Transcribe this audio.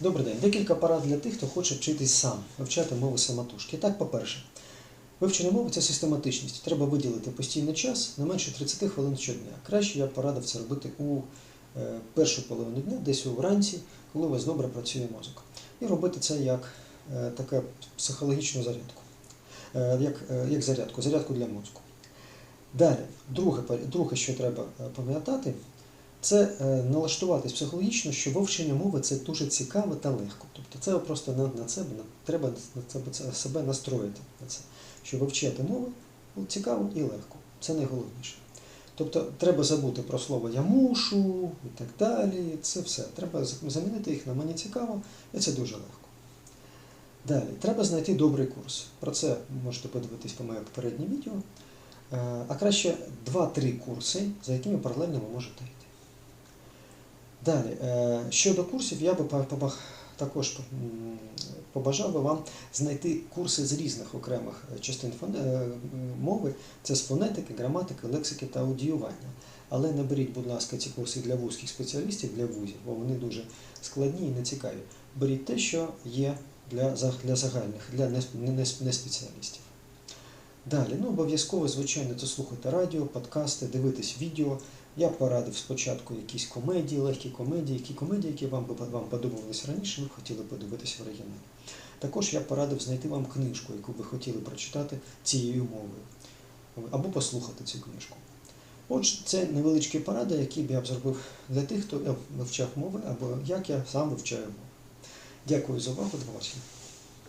Добрий день. Декілька порад для тих, хто хоче вчитись сам, вивчати мови самотужки. Так, по-перше, вивчення мови це систематичність. Треба виділити постійний час не менше 30 хвилин щодня. Краще я порадив це робити у е, першу половину дня, десь вранці, коли у вас добре працює мозок. І робити це як е, таку психологічну зарядку, Е, як, як зарядку, зарядку для мозку. Далі, друге, друге, що треба пам'ятати, це е, налаштуватись психологічно, що вивчення мови це дуже цікаво та легко. Тобто це просто на, на на, треба на себе, це- настроїти на це, що вивчати мови ну, цікаво і легко. Це найголовніше. Тобто треба забути про слово я мушу і так далі. Це все. Треба замінити їх на мені цікаво, і це дуже легко. Далі, треба знайти добрий курс. Про це можете подивитись по моєму попереднє відео. Е, А краще 2-3 курси, за якими паралельно ви можете йти. Далі, е, щодо курсів, я би також побажав би вам знайти курси з різних окремих е, частин е, мови. Це з фонетики, граматики, лексики та аудіювання. Але не беріть, будь ласка, ці курси для вузьких спеціалістів, для вузів, бо вони дуже складні і нецікаві. Беріть те, що є для, для загальних, для не, не, не спеціалістів. Далі, ну обов'язково, звичайно, це слухати радіо, подкасти, дивитись відео. Я порадив спочатку якісь комедії, легкі комедії, які комедії, які вам, вам подобались раніше, ви б хотіли подивитися в оригіналі. Також я порадив знайти вам книжку, яку ви хотіли прочитати цією мовою, або послухати цю книжку. Отже, це невеличкі поради, які б я б зробив для тих, хто е, вивчав мови, або як я сам вивчаю мови. Дякую за увагу, до побачення.